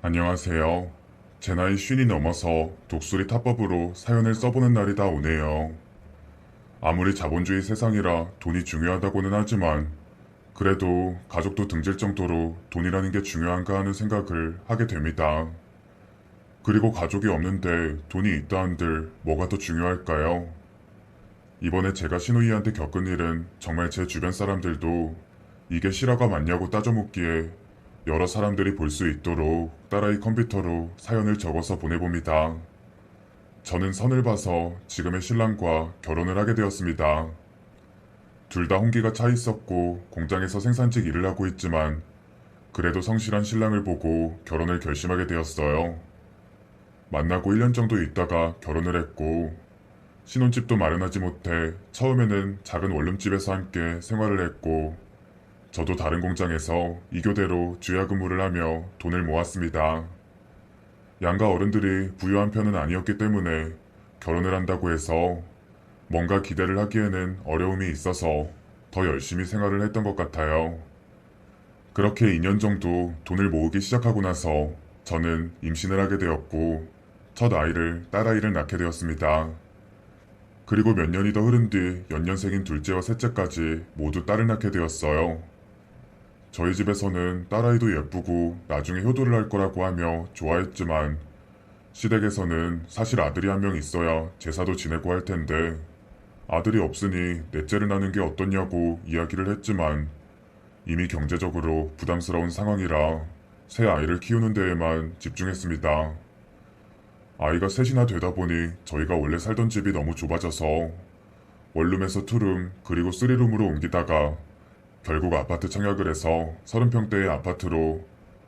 안녕하세요. 제 나이 쉰이 넘어서 독수리 타법으로 사연을 써보는 날이 다 오네요. 아무리 자본주의 세상이라 돈이 중요하다고는 하지만 그래도 가족도 등질 정도로 돈이라는 게 중요한가 하는 생각을 하게 됩니다. 그리고 가족이 없는데 돈이 있다 한들 뭐가 더 중요할까요? 이번에 제가 신우이한테 겪은 일은 정말 제 주변 사람들도 이게 실화가 맞냐고 따져 묻기에 여러 사람들이 볼 수 있도록 딸아이 컴퓨터로 사연을 적어서 보내봅니다. 저는 선을 봐서 지금의 신랑과 결혼을 하게 되었습니다. 둘 다 홍기가 차 있었고 공장에서 생산직 일을 하고 있지만 그래도 성실한 신랑을 보고 결혼을 결심하게 되었어요. 만나고 1년 정도 있다가 결혼을 했고 신혼집도 마련하지 못해 처음에는 작은 원룸집에서 함께 생활을 했고 저도 다른 공장에서 이교대로 주야 근무를 하며 돈을 모았습니다. 양가 어른들이 부유한 편은 아니었기 때문에 결혼을 한다고 해서 뭔가 기대를 하기에는 어려움이 있어서 더 열심히 생활을 했던 것 같아요. 그렇게 2년 정도 돈을 모으기 시작하고 나서 저는 임신을 하게 되었고 첫 아이를 딸아이를 낳게 되었습니다. 그리고 몇 년이 더 흐른 뒤 연년생인 둘째와 셋째까지 모두 딸을 낳게 되었어요. 저희 집에서는 딸아이도 예쁘고 나중에 효도를 할 거라고 하며 좋아했지만 시댁에서는 사실 아들이 한 명 있어야 제사도 지내고 할 텐데 아들이 없으니 넷째를 낳는 게 어떻냐고 이야기를 했지만 이미 경제적으로 부담스러운 상황이라 새 아이를 키우는 데에만 집중했습니다. 아이가 셋이나 되다 보니 저희가 원래 살던 집이 너무 좁아져서 원룸에서 투룸 그리고 쓰리룸으로 옮기다가 결국 아파트 청약을 해서 30평대의 아파트로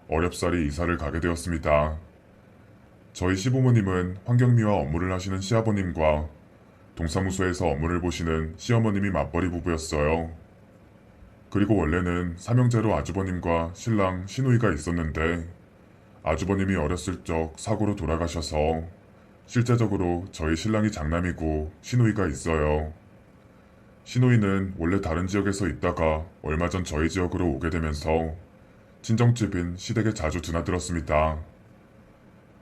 어렵사리 이사를 가게 되었습니다. 저희 시부모님은 환경미화 업무를 하시는 시아버님과 동사무소에서 업무를 보시는 시어머님이 맞벌이 부부였어요. 그리고 원래는 삼형제로 아주버님과 신랑 신우이가 있었는데 아주버님이 어렸을 적 사고로 돌아가셔서 실제적으로 저희 신랑이 장남이고 신우이가 있어요. 신우이는 원래 다른 지역에서 있다가 얼마 전 저희 지역으로 오게 되면서 친정집인 시댁에 자주 드나들었습니다.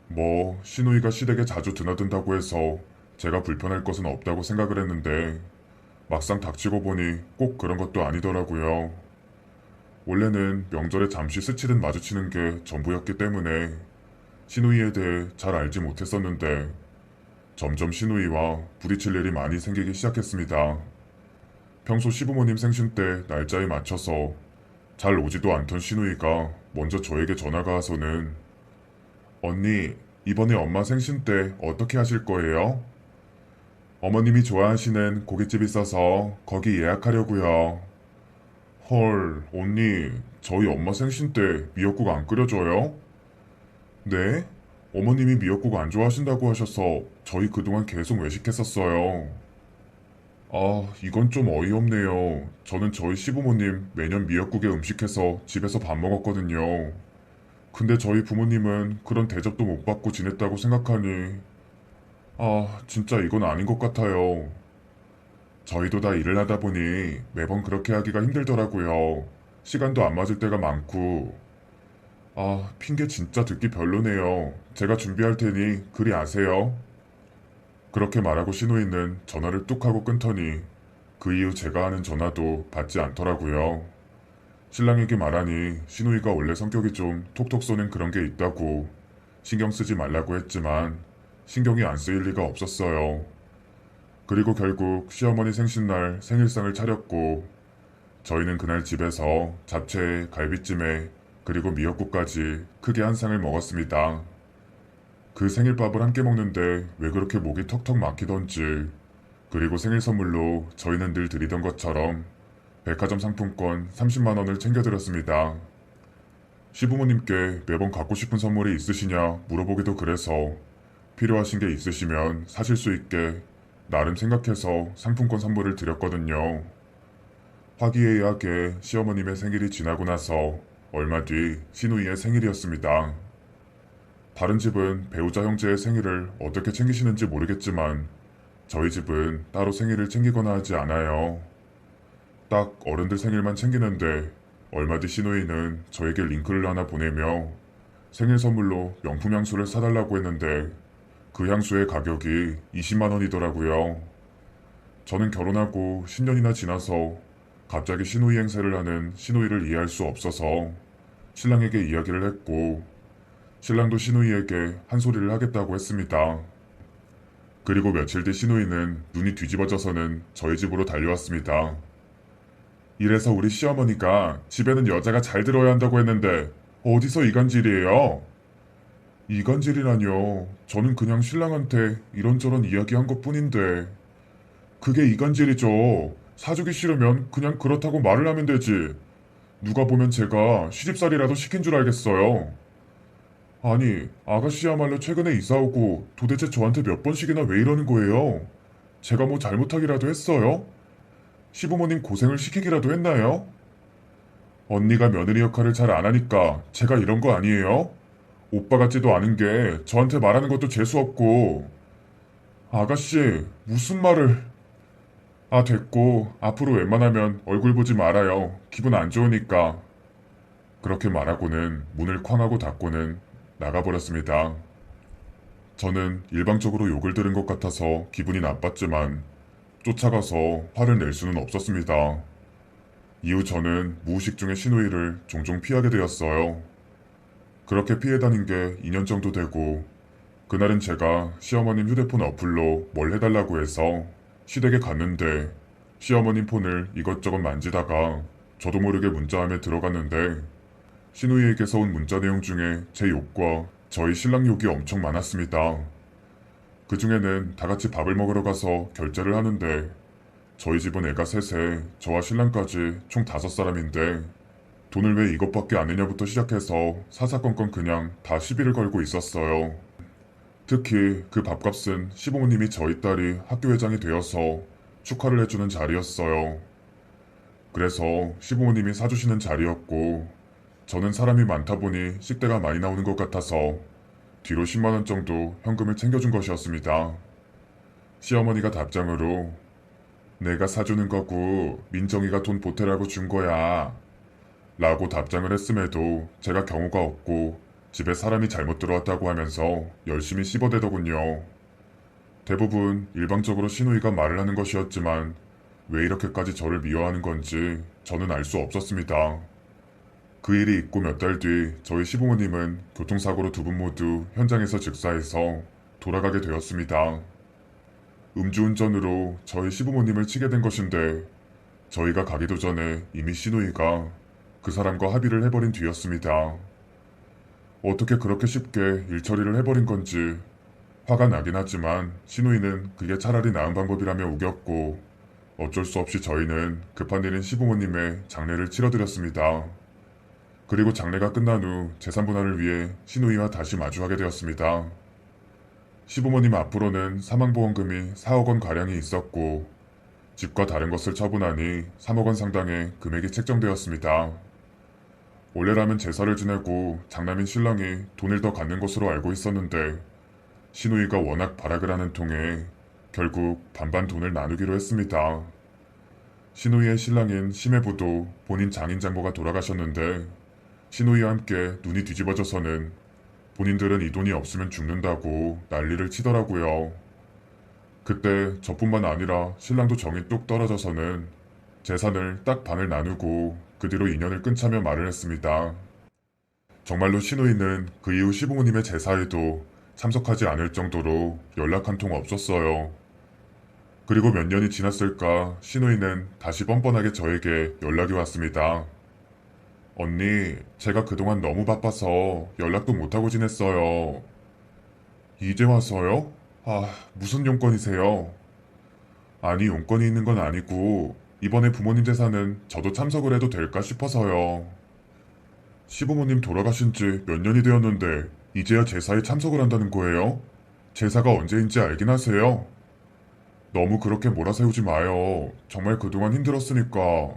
뭐 신우이가 시댁에 자주 드나든다고 해서 제가 불편할 것은 없다고 생각을 했는데 막상 닥치고 보니 꼭 그런 것도 아니더라고요. 원래는 명절에 잠시 스치듯 마주치는 게 전부였기 때문에 신우이에 대해 잘 알지 못했었는데 점점 신우이와 부딪힐 일이 많이 생기기 시작했습니다. 평소 시부모님 생신 때 날짜에 맞춰서 잘 오지도 않던 신우이가 먼저 저에게 전화가 와서는 언니, 이번에 엄마 생신 때 어떻게 하실 거예요? 어머님이 좋아하시는 고깃집 있어서 거기 예약하려고요. 헐, 언니, 저희 엄마 생신 때 미역국 안 끓여줘요? 네? 어머님이 미역국 안 좋아하신다고 하셔서 저희 그동안 계속 외식했었어요. 아, 이건 좀 어이없네요. 저는 저희 시부모님 매년 미역국에 음식해서 집에서 밥 먹었거든요. 근데 저희 부모님은 그런 대접도 못 받고 지냈다고 생각하니, 아, 진짜 이건 아닌 것 같아요. 저희도 다 일을 하다 보니 매번 그렇게 하기가 힘들더라고요. 시간도 안 맞을 때가 많고. 아, 핑계 진짜 듣기 별로네요. 제가 준비할 테니 그리 아세요. 그렇게 말하고 신우이는 전화를 뚝 하고 끊더니 그 이후 제가 하는 전화도 받지 않더라고요. 신랑에게 말하니 신우이가 원래 성격이 좀 톡톡 쏘는 그런 게 있다고 신경 쓰지 말라고 했지만 신경이 안 쓰일 리가 없었어요. 그리고 결국 시어머니 생신날 생일상을 차렸고 저희는 그날 집에서 잡채에 갈비찜에 그리고 미역국까지 크게 한 상을 먹었습니다. 그 생일밥을 함께 먹는데 왜 그렇게 목이 턱턱 막히던지 그리고 생일 선물로 저희는 늘 드리던 것처럼 백화점 상품권 30만 원을 챙겨드렸습니다. 시부모님께 매번 갖고 싶은 선물이 있으시냐 물어보기도 그래서 필요하신 게 있으시면 사실 수 있게 나름 생각해서 상품권 선물을 드렸거든요. 화기애애하게 시어머님의 생일이 지나고 나서 얼마 뒤 신우이의 생일이었습니다. 다른 집은 배우자 형제의 생일을 어떻게 챙기시는지 모르겠지만 저희 집은 따로 생일을 챙기거나 하지 않아요. 딱 어른들 생일만 챙기는데 얼마 뒤 신우이는 저에게 링크를 하나 보내며 생일 선물로 명품 향수를 사달라고 했는데 그 향수의 가격이 20만 원이더라고요. 저는 결혼하고 10년이나 지나서 갑자기 신우이 행세를 하는 신우이를 이해할 수 없어서 신랑에게 이야기를 했고 신랑도 신우이에게 한 소리를 하겠다고 했습니다. 그리고 며칠 뒤 신우이는 눈이 뒤집어져서는 저희 집으로 달려왔습니다. 이래서 우리 시어머니가 집에는 여자가 잘 들어야 한다고 했는데 어디서 이간질이에요? 이간질이라뇨. 저는 그냥 신랑한테 이런저런 이야기한 것 뿐인데. 그게 이간질이죠. 사주기 싫으면 그냥 그렇다고 말을 하면 되지. 누가 보면 제가 시집살이라도 시킨 줄 알겠어요. 아니, 아가씨야말로 최근에 이사 오고 도대체 저한테 몇 번씩이나 왜 이러는 거예요? 제가 뭐 잘못하기라도 했어요? 시부모님 고생을 시키기라도 했나요? 언니가 며느리 역할을 잘 안 하니까 제가 이런 거 아니에요? 오빠 같지도 않은 게 저한테 말하는 것도 재수 없고. 아가씨, 무슨 말을. 아, 됐고, 앞으로 웬만하면 얼굴 보지 말아요. 기분 안 좋으니까. 그렇게 말하고는 문을 쾅 하고 닫고는 나가버렸습니다. 저는 일방적으로 욕을 들은 것 같아서 기분이 나빴지만 쫓아가서 화를 낼 수는 없었습니다. 이후 저는 무의식 중에 신우이를 종종 피하게 되었어요. 그렇게 피해 다닌 게 2년 정도 되고 그날은 제가 시어머님 휴대폰 어플로 뭘 해달라고 해서 시댁에 갔는데 시어머님 폰을 이것저것 만지다가 저도 모르게 문자함에 들어갔는데 신우이에게서 온 문자 내용 중에 제 욕과 저희 신랑 욕이 엄청 많았습니다. 그 중에는 다 같이 밥을 먹으러 가서 결제를 하는데 저희 집은 애가 셋에 저와 신랑까지 총 다섯 사람인데 돈을 왜 이것밖에 안 내냐부터 시작해서 사사건건 그냥 다 시비를 걸고 있었어요. 특히 그 밥값은 시부모님이 저희 딸이 학교 회장이 되어서 축하를 해주는 자리였어요. 그래서 시부모님이 사주시는 자리였고 저는 사람이 많다 보니 식대가 많이 나오는 것 같아서 뒤로 10만원 정도 현금을 챙겨준 것이었습니다. 시어머니가 답장으로 내가 사주는 거고 민정이가 돈 보태라고 준 거야. 라고 답장을 했음에도 제가 경우가 없고 집에 사람이 잘못 들어왔다고 하면서 열심히 씹어대더군요. 대부분 일방적으로 신우이가 말을 하는 것이었지만 왜 이렇게까지 저를 미워하는 건지 저는 알 수 없었습니다. 그 일이 있고 몇 달 뒤 저희 시부모님은 교통사고로 두 분 모두 현장에서 즉사해서 돌아가게 되었습니다. 음주운전으로 저희 시부모님을 치게 된 것인데 저희가 가기도 전에 이미 신우이가 그 사람과 합의를 해버린 뒤였습니다. 어떻게 그렇게 쉽게 일 처리를 해버린 건지 화가 나긴 하지만 신우이는 그게 차라리 나은 방법이라며 우겼고 어쩔 수 없이 저희는 급한 일인 시부모님의 장례를 치러드렸습니다. 그리고 장례가 끝난 후 재산 분할을 위해 신우이와 다시 마주하게 되었습니다. 시부모님 앞으로는 사망보험금이 4억 원 가량이 있었고 집과 다른 것을 처분하니 3억 원 상당의 금액이 책정되었습니다. 원래라면 제사를 지내고 장남인 신랑이 돈을 더 갖는 것으로 알고 있었는데 신우이가 워낙 발악을 하는 통에 결국 반반 돈을 나누기로 했습니다. 신우이의 신랑인 심해부도 본인 장인 장모가 돌아가셨는데 신우이와 함께 눈이 뒤집어져서는 본인들은 이 돈이 없으면 죽는다고 난리를 치더라고요. 그때 저뿐만 아니라 신랑도 정이 뚝 떨어져서는 재산을 딱 반을 나누고 그 뒤로 인연을 끊자며 말을 했습니다. 정말로 신우이는 그 이후 시부모님의 제사에도 참석하지 않을 정도로 연락 한 통 없었어요. 그리고 몇 년이 지났을까 신우이는 다시 뻔뻔하게 저에게 연락이 왔습니다. 언니, 제가 그동안 너무 바빠서 연락도 못하고 지냈어요. 이제 와서요? 아, 무슨 용건이세요? 아니, 용건이 있는 건 아니고, 이번에 부모님 제사는 저도 참석을 해도 될까 싶어서요. 시부모님 돌아가신 지 몇 년이 되었는데, 이제야 제사에 참석을 한다는 거예요? 제사가 언제인지 알긴 하세요? 너무 그렇게 몰아세우지 마요. 정말 그동안 힘들었으니까.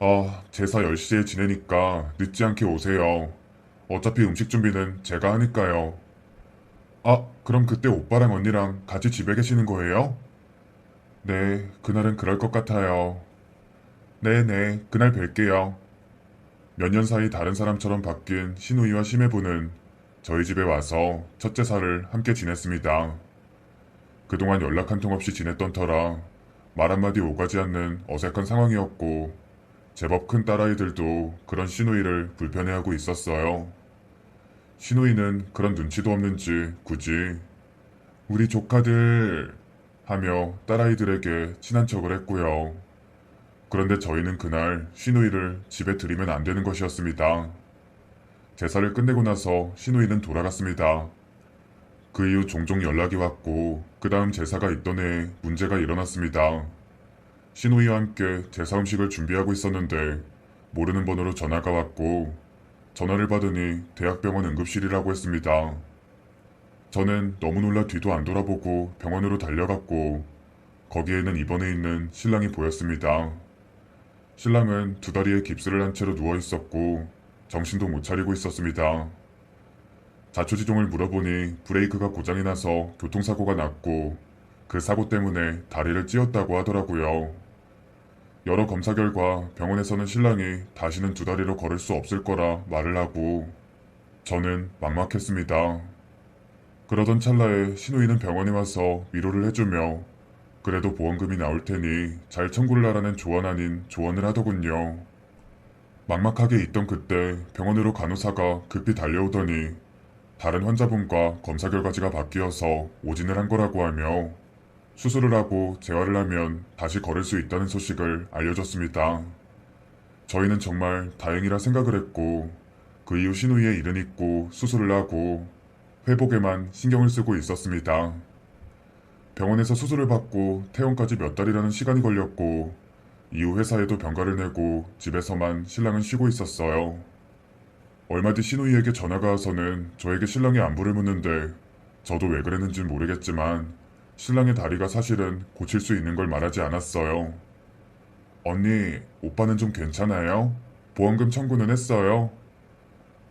아, 제사 10시에 지내니까 늦지 않게 오세요. 어차피 음식 준비는 제가 하니까요. 아, 그럼 그때 오빠랑 언니랑 같이 집에 계시는 거예요? 네, 그날은 그럴 것 같아요. 네네, 그날 뵐게요. 몇 년 사이 다른 사람처럼 바뀐 신우이와 심해부는 저희 집에 와서 첫째 살을 함께 지냈습니다. 그동안 연락 한 통 없이 지냈던 터라 말 한마디 오가지 않는 어색한 상황이었고 제법 큰 딸아이들도 그런 신우이를 불편해하고 있었어요. 신우이는 그런 눈치도 없는지 굳이 우리 조카들 하며 딸아이들에게 친한 척을 했고요. 그런데 저희는 그날 신우이를 집에 들이면 안 되는 것이었습니다. 제사를 끝내고 나서 신우이는 돌아갔습니다. 그 이후 종종 연락이 왔고 그 다음 제사가 있던 해에 문제가 일어났습니다. 신우이와 함께 제사 음식을 준비하고 있었는데 모르는 번호로 전화가 왔고 전화를 받으니 대학병원 응급실이라고 했습니다. 저는 너무 놀라 뒤도 안 돌아보고 병원으로 달려갔고 거기에는 입원해 있는 신랑이 보였습니다. 신랑은 두 다리에 깁스를 한 채로 누워 있었고 정신도 못 차리고 있었습니다. 자초지종을 물어보니 브레이크가 고장이 나서 교통사고가 났고 그 사고 때문에 다리를 찧었다고 하더라고요. 여러 검사 결과 병원에서는 신랑이 다시는 두 다리로 걸을 수 없을 거라 말을 하고 저는 막막했습니다. 그러던 찰나에 신우이는 병원에 와서 위로를 해주며 그래도 보험금이 나올 테니 잘 청구를 하라는 조언 아닌 조언을 하더군요. 막막하게 있던 그때 병원으로 간호사가 급히 달려오더니 다른 환자분과 검사 결과지가 바뀌어서 오진을 한 거라고 하며 수술을 하고 재활을 하면 다시 걸을 수 있다는 소식을 알려줬습니다. 저희는 정말 다행이라 생각을 했고 그 이후 신우이의 일은 있고 수술을 하고 회복에만 신경을 쓰고 있었습니다. 병원에서 수술을 받고 퇴원까지 몇 달이라는 시간이 걸렸고 이후 회사에도 병가를 내고 집에서만 신랑은 쉬고 있었어요. 얼마 뒤 신우이에게 전화가 와서는 저에게 신랑의 안부를 묻는데 저도 왜 그랬는지 모르겠지만 신랑의 다리가 사실은 고칠 수 있는 걸 말하지 않았어요. 언니, 오빠는 좀 괜찮아요? 보험금 청구는 했어요?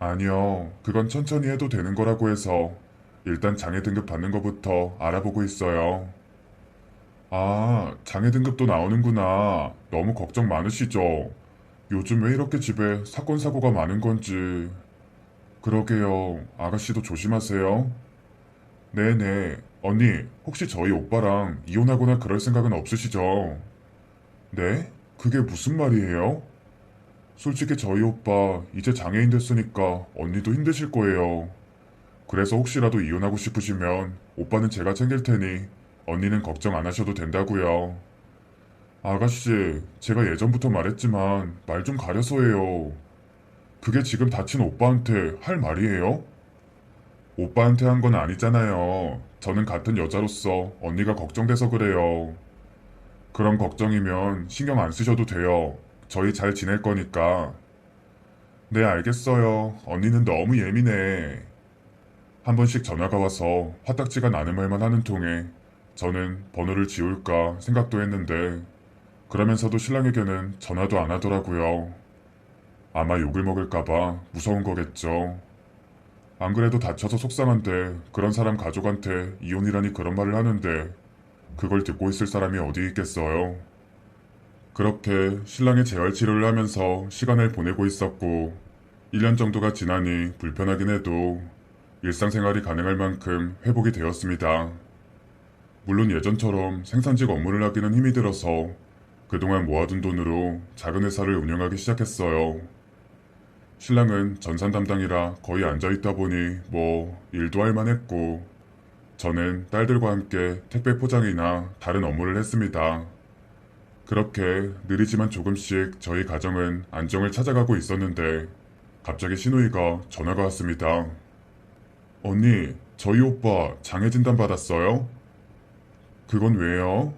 아니요, 그건 천천히 해도 되는 거라고 해서 일단 장애 등급 받는 것부터 알아보고 있어요. 아, 장애 등급도 나오는구나. 너무 걱정 많으시죠? 요즘 왜 이렇게 집에 사건 사고가 많은 건지. 그러게요. 아가씨도 조심하세요. 네네. 언니, 혹시 저희 오빠랑 이혼하거나 그럴 생각은 없으시죠? 네? 그게 무슨 말이에요? 솔직히 저희 오빠 이제 장애인 됐으니까 언니도 힘드실 거예요. 그래서 혹시라도 이혼하고 싶으시면 오빠는 제가 챙길 테니 언니는 걱정 안 하셔도 된다고요. 아가씨, 제가 예전부터 말했지만 말 좀 가려서 해요. 그게 지금 다친 오빠한테 할 말이에요? 오빠한테 한 건 아니잖아요. 저는 같은 여자로서 언니가 걱정돼서 그래요. 그런 걱정이면 신경 안 쓰셔도 돼요. 저희 잘 지낼 거니까. 네, 알겠어요. 언니는 너무 예민해. 한 번씩 전화가 와서 화딱지가 나는 말만 하는 통에 저는 번호를 지울까 생각도 했는데 그러면서도 신랑에게는 전화도 안 하더라고요. 아마 욕을 먹을까봐 무서운 거겠죠. 안 그래도 다쳐서 속상한데 그런 사람 가족한테 이혼이라니 그런 말을 하는데 그걸 듣고 있을 사람이 어디 있겠어요. 그렇게 신랑의 재활 치료를 하면서 시간을 보내고 있었고 1년 정도가 지나니 불편하긴 해도 일상생활이 가능할 만큼 회복이 되었습니다. 물론 예전처럼 생산직 업무를 하기는 힘이 들어서 그동안 모아둔 돈으로 작은 회사를 운영하기 시작했어요. 신랑은 전산 담당이라 거의 앉아있다 보니 뭐 일도 할 만했고 저는 딸들과 함께 택배 포장이나 다른 업무를 했습니다. 그렇게 느리지만 조금씩 저희 가정은 안정을 찾아가고 있었는데 갑자기 신우이가 전화가 왔습니다. 언니, 저희 오빠 장애 진단 받았어요? 그건 왜요?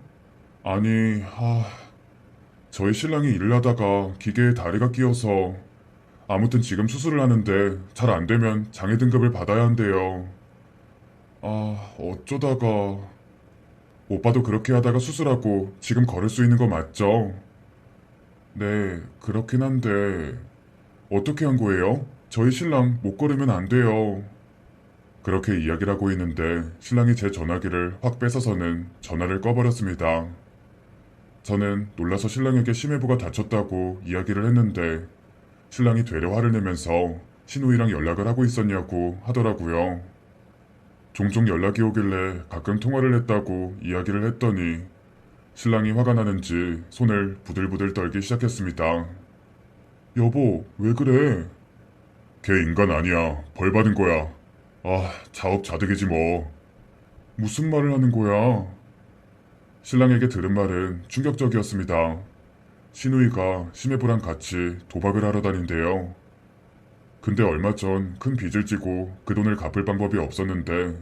아니, 하... 저희 신랑이 일을 하다가 기계에 다리가 끼어서 아무튼 지금 수술을 하는데 잘 안 되면 장애 등급을 받아야 한대요. 아, 어쩌다가... 오빠도 그렇게 하다가 수술하고 지금 걸을 수 있는 거 맞죠? 네, 그렇긴 한데... 어떻게 한 거예요? 저희 신랑 못 걸으면 안 돼요. 그렇게 이야기를 하고 있는데 신랑이 제 전화기를 확 뺏어서는 전화를 꺼버렸습니다. 저는 놀라서 신랑에게 심해부가 다쳤다고 이야기를 했는데 신랑이 되레 화를 내면서 신우이랑 연락을 하고 있었냐고 하더라고요. 종종 연락이 오길래 가끔 통화를 했다고 이야기를 했더니 신랑이 화가 나는지 손을 부들부들 떨기 시작했습니다. 여보, 왜 그래? 걔 인간 아니야. 벌 받은 거야. 아, 자업자득이지 뭐. 무슨 말을 하는 거야? 신랑에게 들은 말은 충격적이었습니다. 신우이가 심해부랑 같이 도박을 하러 다닌대요. 근데 얼마 전 큰 빚을 지고 그 돈을 갚을 방법이 없었는데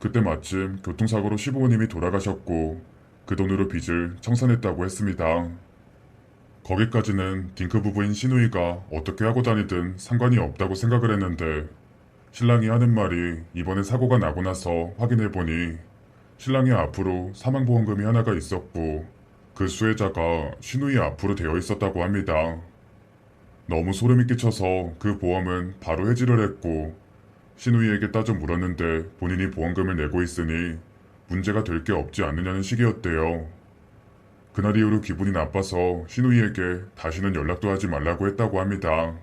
그때 마침 교통사고로 시부모님이 돌아가셨고 그 돈으로 빚을 청산했다고 했습니다. 거기까지는 딩크 부부인 신우이가 어떻게 하고 다니든 상관이 없다고 생각을 했는데 신랑이 하는 말이 이번에 사고가 나고 나서 확인해보니 신랑이 앞으로 사망보험금이 하나가 있었고 그 수혜자가 신우이 앞으로 되어 있었다고 합니다. 너무 소름이 끼쳐서 그 보험은 바로 해지를 했고 신우이에게 따져 물었는데 본인이 보험금을 내고 있으니 문제가 될 게 없지 않느냐는 식이었대요. 그날 이후로 기분이 나빠서 신우이에게 다시는 연락도 하지 말라고 했다고 합니다.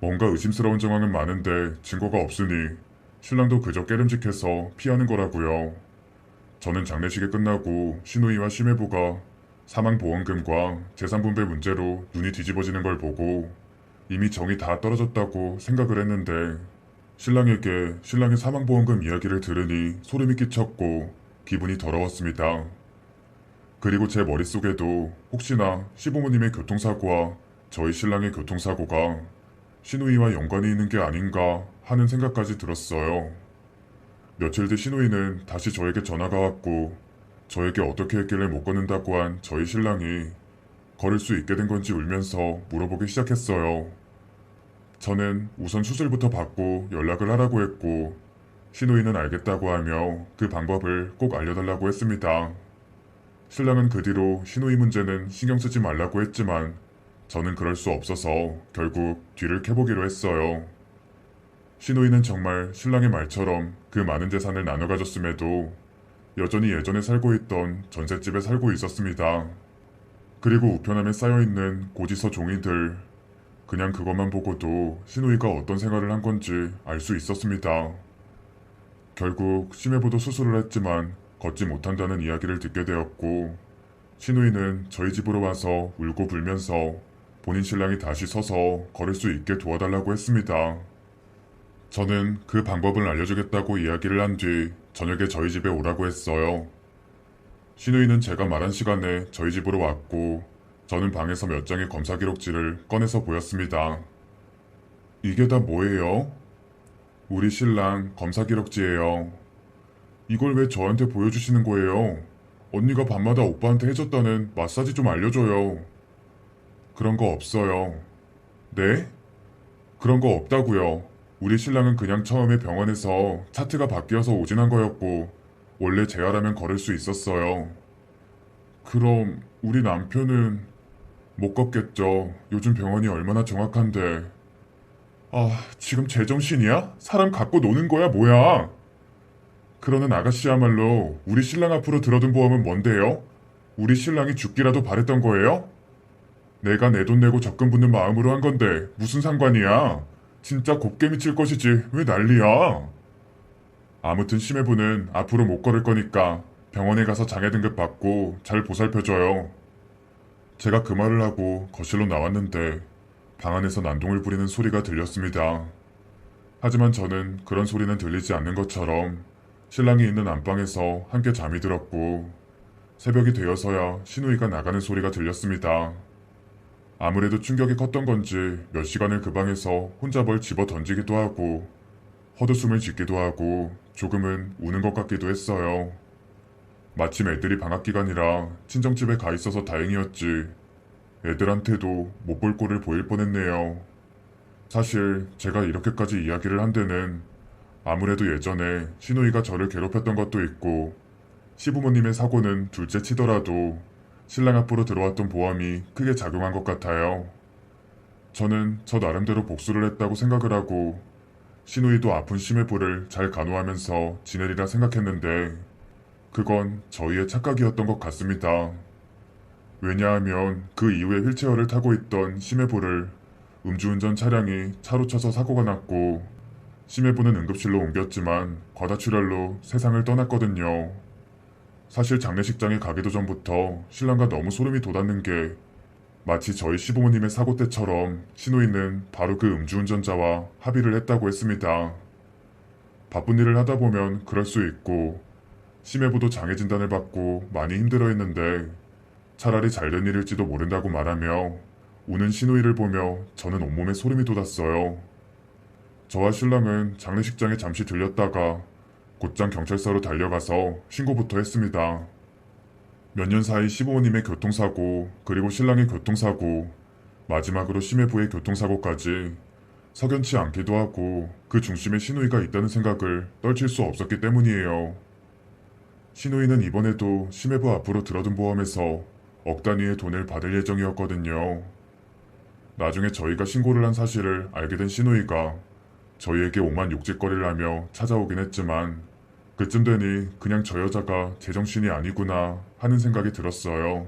뭔가 의심스러운 정황은 많은데 증거가 없으니 신랑도 그저 깨름직해서 피하는 거라고요. 저는 장례식이 끝나고 신우이와 심해부가 사망보험금과 재산분배 문제로 눈이 뒤집어지는 걸 보고 이미 정이 다 떨어졌다고 생각을 했는데 신랑에게 신랑의 사망보험금 이야기를 들으니 소름이 끼쳤고 기분이 더러웠습니다. 그리고 제 머릿속에도 혹시나 시부모님의 교통사고와 저희 신랑의 교통사고가 신우이와 연관이 있는 게 아닌가 하는 생각까지 들었어요. 며칠 뒤 신우이는 다시 저에게 전화가 왔고 저에게 어떻게 했길래 못 걷는다고 한 저희 신랑이 걸을 수 있게 된 건지 울면서 물어보기 시작했어요. 저는 우선 수술부터 받고 연락을 하라고 했고 신우이는 알겠다고 하며 그 방법을 꼭 알려달라고 했습니다. 신랑은 그 뒤로 신우이 문제는 신경 쓰지 말라고 했지만 저는 그럴 수 없어서 결국 뒤를 캐보기로 했어요. 신우이는 정말 신랑의 말처럼 그 많은 재산을 나눠 가졌음에도 여전히 예전에 살고 있던 전셋집에 살고 있었습니다. 그리고 우편함에 쌓여있는 고지서 종이들 그냥 그것만 보고도 신우이가 어떤 생활을 한 건지 알 수 있었습니다. 결국 심해부도 수술을 했지만 걷지 못한다는 이야기를 듣게 되었고 신우이는 저희 집으로 와서 울고 불면서 본인 신랑이 다시 서서 걸을 수 있게 도와달라고 했습니다. 저는 그 방법을 알려주겠다고 이야기를 한 뒤 저녁에 저희 집에 오라고 했어요. 신우이는 제가 말한 시간에 저희 집으로 왔고 저는 방에서 몇 장의 검사 기록지를 꺼내서 보였습니다. 이게 다 뭐예요? 우리 신랑 검사 기록지예요. 이걸 왜 저한테 보여주시는 거예요? 언니가 밤마다 오빠한테 해줬다는 마사지 좀 알려줘요. 그런 거 없어요. 네? 그런 거 없다고요. 우리 신랑은 그냥 처음에 병원에서 차트가 바뀌어서 오진한 거였고 원래 재활하면 걸을 수 있었어요. 그럼 우리 남편은 못 걷겠죠. 요즘 병원이 얼마나 정확한데. 아, 지금 제정신이야? 사람 갖고 노는 거야, 뭐야? 그러는 아가씨야말로 우리 신랑 앞으로 들어둔 보험은 뭔데요? 우리 신랑이 죽기라도 바랬던 거예요? 내가 내 돈 내고 적금 붙는 마음으로 한 건데 무슨 상관이야? 진짜 곱게 미칠 것이지 왜 난리야? 아무튼 심해부는 앞으로 못 걸을 거니까 병원에 가서 장애 등급 받고 잘 보살펴줘요. 제가 그 말을 하고 거실로 나왔는데 방 안에서 난동을 부리는 소리가 들렸습니다. 하지만 저는 그런 소리는 들리지 않는 것처럼 신랑이 있는 안방에서 함께 잠이 들었고 새벽이 되어서야 신우이가 나가는 소리가 들렸습니다. 아무래도 충격이 컸던 건지 몇 시간을 그 방에서 혼자 뭘 집어 던지기도 하고 헛웃음을 짓기도 하고 조금은 우는 것 같기도 했어요. 마침 애들이 방학 기간이라 친정집에 가 있어서 다행이었지. 애들한테도 못 볼 꼴을 보일 뻔했네요. 사실 제가 이렇게까지 이야기를 한 데는 아무래도 예전에 신우이가 저를 괴롭혔던 것도 있고 시부모님의 사고는 둘째 치더라도 신랑 앞으로 들어왔던 보험이 크게 작용한 것 같아요. 저는 저 나름대로 복수를 했다고 생각을 하고 신우이도 아픈 심해부를 잘 간호하면서 지내리라 생각했는데 그건 저희의 착각이었던 것 같습니다. 왜냐하면 그 이후에 휠체어를 타고 있던 심해부를 음주운전 차량이 차로 쳐서 사고가 났고 심해부는 응급실로 옮겼지만 과다출혈로 세상을 떠났거든요. 사실 장례식장에 가기도 전부터 신랑과 너무 소름이 돋았는 게 마치 저희 시부모님의 사고 때처럼 신우이는 바로 그 음주운전자와 합의를 했다고 했습니다. 바쁜 일을 하다 보면 그럴 수 있고 심해부도 장애 진단을 받고 많이 힘들어 했는데 차라리 잘된 일일지도 모른다고 말하며 우는 신우이를 보며 저는 온몸에 소름이 돋았어요. 저와 신랑은 장례식장에 잠시 들렸다가 곧장 경찰서로 달려가서 신고부터 했습니다. 몇 년 사이 시부모님의 교통사고, 그리고 신랑의 교통사고, 마지막으로 심해부의 교통사고까지 석연치 않기도 하고 그 중심에 신우이가 있다는 생각을 떨칠 수 없었기 때문이에요. 신우이는 이번에도 심해부 앞으로 들어둔 보험에서 억 단위의 돈을 받을 예정이었거든요. 나중에 저희가 신고를 한 사실을 알게 된 신우이가 저희에게 오만 욕짓거리를 하며 찾아오긴 했지만 그쯤 되니 그냥 저 여자가 제정신이 아니구나 하는 생각이 들었어요.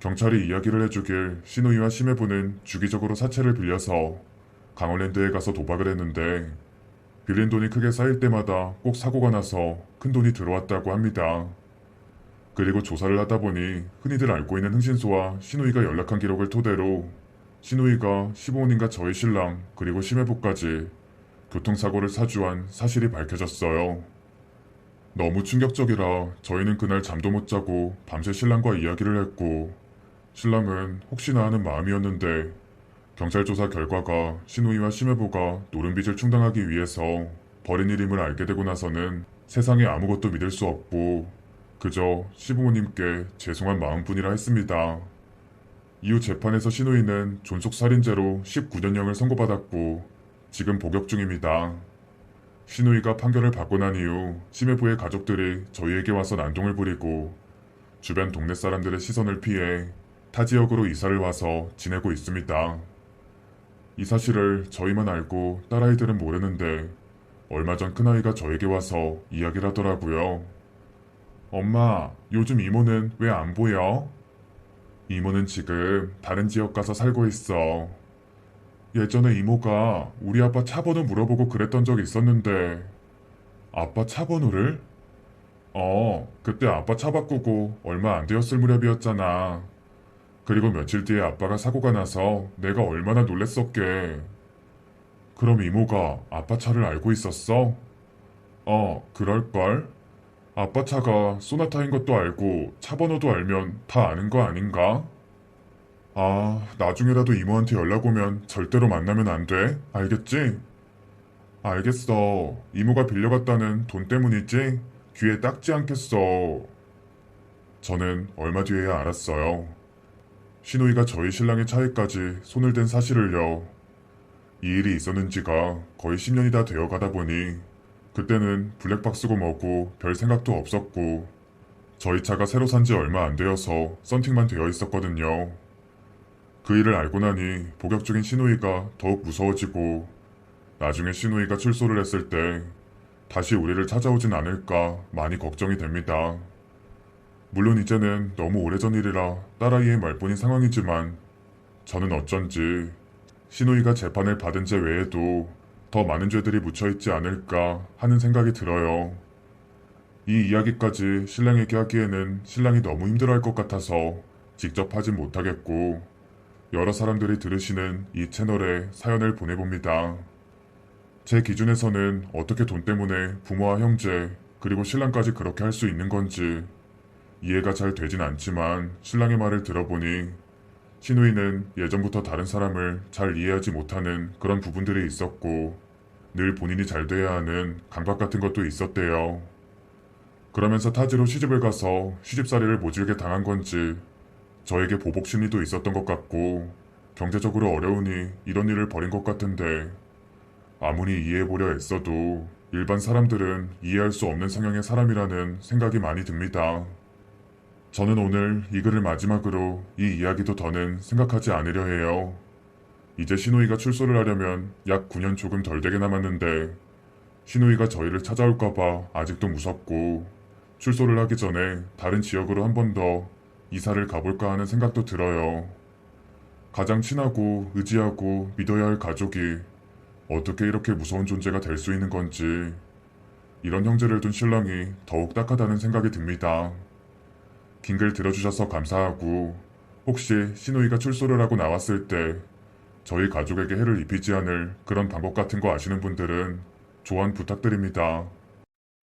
경찰이 이야기를 해주길 신우이와 심해부는 주기적으로 사채를 빌려서 강원랜드에 가서 도박을 했는데 빌린 돈이 크게 쌓일 때마다 꼭 사고가 나서 큰 돈이 들어왔다고 합니다. 그리고 조사를 하다 보니 흔히들 알고 있는 흥신소와 신우이가 연락한 기록을 토대로 신우이가 시부모님과 저희 신랑 그리고 심해부까지 교통사고를 사주한 사실이 밝혀졌어요. 너무 충격적이라 저희는 그날 잠도 못 자고 밤새 신랑과 이야기를 했고 신랑은 혹시나 하는 마음이었는데 경찰 조사 결과가 신우이와 심해부가 노름빚을 충당하기 위해서 벌인 일임을 알게 되고 나서는 세상에 아무것도 믿을 수 없고 그저 시부모님께 죄송한 마음뿐이라 했습니다. 이후 재판에서 신우이는 존속살인죄로 19년형을 선고받았고 지금 복역 중입니다. 신우이가 판결을 받고 난 이후 심해부의 가족들이 저희에게 와서 난동을 부리고 주변 동네 사람들의 시선을 피해 타 지역으로 이사를 와서 지내고 있습니다. 이 사실을 저희만 알고 딸아이들은 모르는데 얼마 전 큰아이가 저에게 와서 이야기를 하더라고요. 엄마, 요즘 이모는 왜 안 보여? 이모는 지금 다른 지역 가서 살고 있어. 예전에 이모가 우리 아빠 차 번호 물어보고 그랬던 적 있었는데, 아빠 차 번호를? 어, 그때 아빠 차 바꾸고 얼마 안 되었을 무렵이었잖아. 그리고 며칠 뒤에 아빠가 사고가 나서 내가 얼마나 놀랬었게. 그럼 이모가 아빠 차를 알고 있었어? 어, 그럴걸? 아빠 차가 소나타인 것도 알고 차 번호도 알면 다 아는 거 아닌가? 아, 나중에라도 이모한테 연락 오면 절대로 만나면 안 돼. 알겠지? 알겠어. 이모가 빌려갔다는 돈 때문이지? 귀에 딱지 않겠어. 저는 얼마 뒤에야 알았어요. 신우이가 저희 신랑의 차에까지 손을 댄 사실을요. 이 일이 있었는지가 거의 10년이 다 되어 가다 보니 그때는 블랙박스고 뭐고 별 생각도 없었고 저희 차가 새로 산 지 얼마 안 되어서 썬팅만 되어 있었거든요. 그 일을 알고 나니 복역 중인 신우이가 더욱 무서워지고 나중에 신우이가 출소를 했을 때 다시 우리를 찾아오진 않을까 많이 걱정이 됩니다. 물론 이제는 너무 오래전 일이라 딸아이의 말뿐인 상황이지만 저는 어쩐지 신우이가 재판을 받은 죄 외에도 더 많은 죄들이 묻혀있지 않을까 하는 생각이 들어요. 이 이야기까지 신랑에게 하기에는 신랑이 너무 힘들어할 것 같아서 직접 하진 못하겠고 여러 사람들이 들으시는 이 채널에 사연을 보내봅니다. 제 기준에서는 어떻게 돈 때문에 부모와 형제 그리고 신랑까지 그렇게 할 수 있는 건지 이해가 잘 되진 않지만 신랑의 말을 들어보니 신우이는 예전부터 다른 사람을 잘 이해하지 못하는 그런 부분들이 있었고 늘 본인이 잘 돼야 하는 감각 같은 것도 있었대요. 그러면서 타지로 시집을 가서 시집살이를 모질게 당한 건지 저에게 보복 심리도 있었던 것 같고 경제적으로 어려우니 이런 일을 벌인 것 같은데 아무리 이해해보려 애써도 일반 사람들은 이해할 수 없는 성향의 사람이라는 생각이 많이 듭니다. 저는 오늘 이 글을 마지막으로 이 이야기도 더는 생각하지 않으려 해요. 이제 신우이가 출소를 하려면 약 9년 조금 덜 되게 남았는데 신우이가 저희를 찾아올까봐 아직도 무섭고 출소를 하기 전에 다른 지역으로 한 번 더 이사를 가볼까 하는 생각도 들어요. 가장 친하고 의지하고 믿어야 할 가족이 어떻게 이렇게 무서운 존재가 될 수 있는 건지 이런 형제를 둔 신랑이 더욱 딱하다는 생각이 듭니다. 긴 글 들어주셔서 감사하고 혹시 신우이가 출소를 하고 나왔을 때 저희 가족에게 해를 입히지 않을 그런 방법 같은 거 아시는 분들은 조언 부탁드립니다.